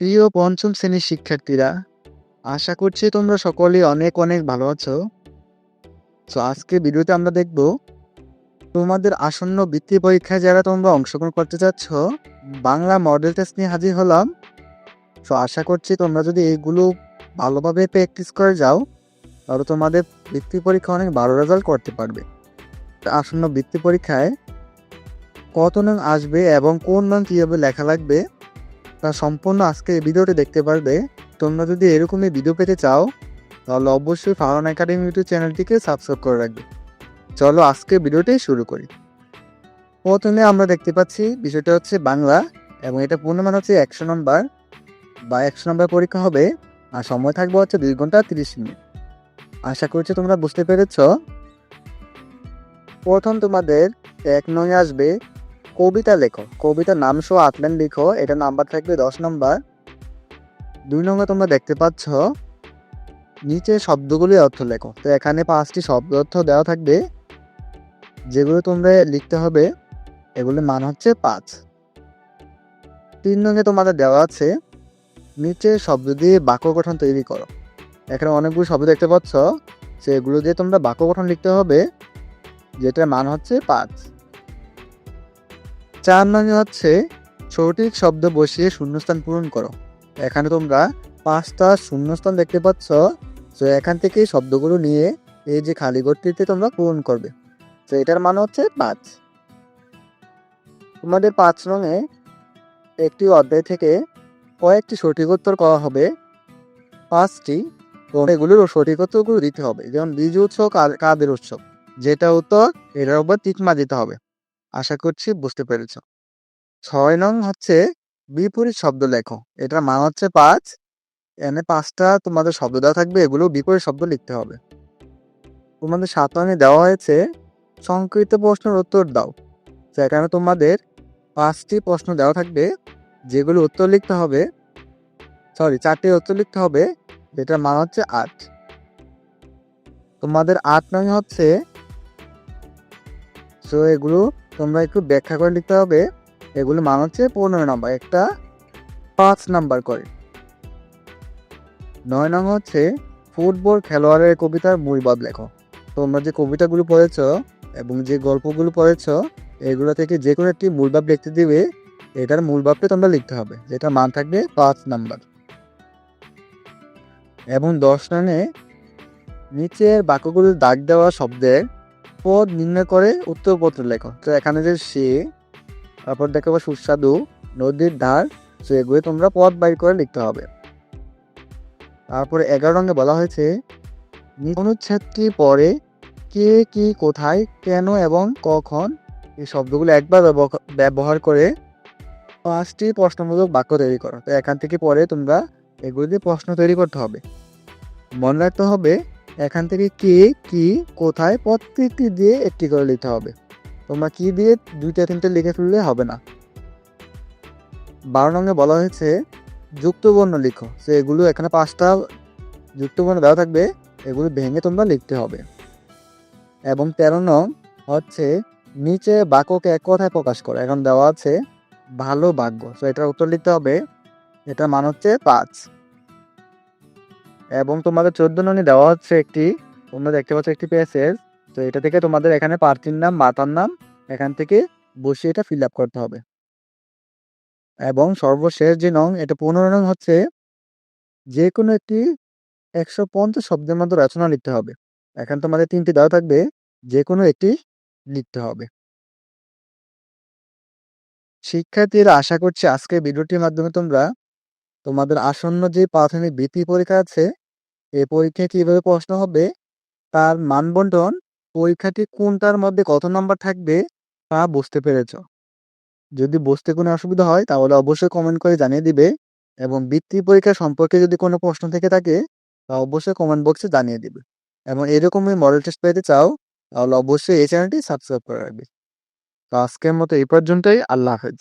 প্রিয় পঞ্চম শ্রেণির শিক্ষার্থীরা, আশা করছি তোমরা সকলেই অনেক অনেক ভালো আছো। তো আজকে ভিডিওতে আমরা দেখব, তোমাদের আসন্ন বৃত্তি পরীক্ষায় যারা তোমরা অংশগ্রহণ করতে চাচ্ছ, বাংলা মডেল টেস্ট নিয়ে হাজির হলাম। তো আশা করছি তোমরা যদি এইগুলো ভালোভাবে প্র্যাকটিস করে যাও, তাহলে তোমাদের বৃত্তি পরীক্ষা অনেক ভালো রেজাল্ট করতে পারবে। আসন্ন বৃত্তি পরীক্ষায় কত নং আসবে এবং কোন নং কীভাবে লেখা লাগবে তা সম্পূর্ণ আজকে এই ভিডিওটি দেখতে পারবে তোমরা যদি এরকমই ভিডিও পেতে চাও, তাহলে অবশ্যই ফারন একাডেমি ইউটিউব চ্যানেলটিকে সাবস্ক্রাইব করে রাখবে। চলো আজকে ভিডিওটি শুরু করি। প্রথমে আমরা দেখতে পাচ্ছি বিষয়টা হচ্ছে বাংলা, এবং এটা পূর্ণমান হচ্ছে একশো নম্বর বা একশো নম্বর পরীক্ষা হবে, আর সময় থাকবে হচ্ছে দুই ঘণ্টা তিরিশ মিনিট। আশা করছি তোমরা বুঝতে পেরেছ। প্রথম তোমাদের এক নয় আসবে কবিতা লেখো। কবিতার নাম সহ আটলাইন লিখো। এটা নাম্বার থাকবে দশ নম্বর দুই নম্বর তোমরা দেখতে পাচ্ছ। নিচে শব্দগুলি অর্থ লেখো। তো এখানে পাঁচটি শব্দ অর্থ দেওয়া থাকবে। যেগুলো তোমরা লিখতে হবে। এগুলোর মান হচ্ছে পাঁচ। তিন নঙ্গে তোমাদের দেওয়া আছে। নিচে শব্দ দিয়ে বাক্য গঠন তৈরি করো। এখানে অনেকগুলো শব্দ দেখতে পাচ্ছ। সেগুলো দিয়ে তোমরা বাক্য গঠন লিখতে হবে। যেটার মান হচ্ছে পাঁচ। চার নঙ্গে হচ্ছে সঠিক শব্দ বসিয়ে শূন্যস্থান পূরণ করো। এখানে তোমরা পাঁচটা শূন্যস্থান দেখতে পাচ্ছ, তো এখান থেকে শব্দগুলো নিয়ে এই যে খালি ঘরটিতে তোমরা পূরণ করবে। তো এটার মানে হচ্ছে পাঁচ। তোমাদের পাঁচ রঙে একটি অধ্যায় থেকে কয়েকটি সঠিক উত্তর করা হবে। পাঁচটি এগুলোর সঠিক উত্তরগুলো দিতে হবে। যেমন বীজ উৎসব কাদের উৎসব। যেটা উত্তর, এটার উপর টিকমা দিতে হবে। আশা করছি বুঝতে পেরেছ। ছয় নং হচ্ছে বিপরীত শব্দ লেখো। এটার মান হচ্ছে পাঁচ। এনে পাঁচটা তোমাদের শব্দ দেওয়া থাকবে, এগুলো বিপরীত শব্দ লিখতে হবে। তোমাদের সাত নঙে দেওয়া হয়েছে সংকৃত প্রশ্নের উত্তর দাও। সেখানে তোমাদের পাঁচটি প্রশ্ন দেওয়া থাকবে, যেগুলো উত্তর লিখতে হবে সরি চারটি উত্তর লিখতে হবে, যেটার মান হচ্ছে আট। তোমাদের আট নং হচ্ছে সো এগুলো তোমরা একটু ব্যাখ্যা করে লিখতে হবে। এগুলো মান হচ্ছে পনেরো নম্বর, একটা পাঁচ নাম্বার করে। নয় নং হচ্ছে ফুটবল খেলোয়াড়ের কবিতার মূলভাব লেখো। তোমরা যে কবিতাগুলো পড়েছ এবং যে গল্পগুলো পড়েছ, এগুলো থেকে যে কোনো একটি মূল মূলভাব লিখতে দিবে, এটার মূল মূলভাবটা তোমরা লিখতে হবে, যেটা মান থাকবে পাঁচ নাম্বার। এবং দশ রানে নিচের বাক্যগুলোর দাগ দেওয়া শব্দের পদ নির্ণয় করে উত্তরপত্র লেখো। তো এখানে যে সে, তারপর দেখো সুস্বাদু, নদীর ধার তো এগুলো তোমরা পদ বাইর করে লিখতে হবে। তারপরে এগারো রঙে বলা হয়েছে অনুচ্ছেদটি পরে কে কি কোথায়, কেন এবং কখন? এই শব্দগুলো একবার ব্যবহার করে পাঁচটি প্রশ্নমূলক বাক্য তৈরি করো। তো এখান থেকে পরে তোমরা এগুলো দিয়ে প্রশ্ন তৈরি করতে হবে। মনে রাখতে হবে এখান থেকে কে, কি, কোথায় প্রত্যেকটি দিয়ে একটি করে লিখতে হবে। তোমরা কি দিয়ে দুইটা, তিনটে লিখে ফেললে হবে না। বারো নঙ্গে বলা হয়েছে, যুক্তবর্ণ লিখো। সে এগুলো এখানে পাঁচটা যুক্তবর্ণ দেওয়া থাকবে, এগুলো ভেঙে তোমরা লিখতে হবে। এবং তেরো নং হচ্ছে, নিচে বাক্যকে এক কথায় প্রকাশ করো। এখন দেওয়া আছে, ভালো ভাগ্য তো এটার উত্তর লিখতে হবে, এটার মান হচ্ছে পাঁচ। এবং তোমাদের চোদ্দ ননি দেওয়া হচ্ছে একটি, তোমরা দেখতে পাচ্ছ একটি প্যাসেজ তো এটা থেকে তোমাদের এখানে প্রার্থীর নাম, মাতার নাম, এখান থেকে বসে এটা ফিল আপ করতে হবে। এবং সর্বশেষ যে নং, এটা পনেরো নং হচ্ছে যে কোনো একটি একশো পঞ্চাশ শব্দের মধ্যে রচনা লিখতে হবে। এখন তোমাদের তিনটি দেওয়া থাকবে যে কোনো একটি লিখতে হবে। শিক্ষার্থীরা, আশা করছি আজকে ভিডিওটির মাধ্যমে তোমরা তোমাদের আসন্ন যে প্রাথমিক বৃত্তি পরীক্ষা আছে এই পরীক্ষায় কীভাবে প্রশ্ন হবে? তার মানবন্টন পরীক্ষাটি কোনটার মধ্যে কত নম্বর থাকবে তা বুঝতে পেরেছ। যদি বুঝতে কোনো অসুবিধা হয় তাহলে অবশ্যই কমেন্ট করে জানিয়ে দিবে এবং বৃত্তি পরীক্ষা সম্পর্কে যদি কোনো প্রশ্ন থেকে থাকে তা অবশ্যই কমেন্ট বক্সে জানিয়ে দিবে। এবং এরকমই মডেল টেস্ট পেতে চাও তাহলে অবশ্যই এই চ্যানেলটি সাবস্ক্রাইব করে রাখবে। তো আজকের মতো এই পর্যন্তই, আল্লাহ হাফেজ।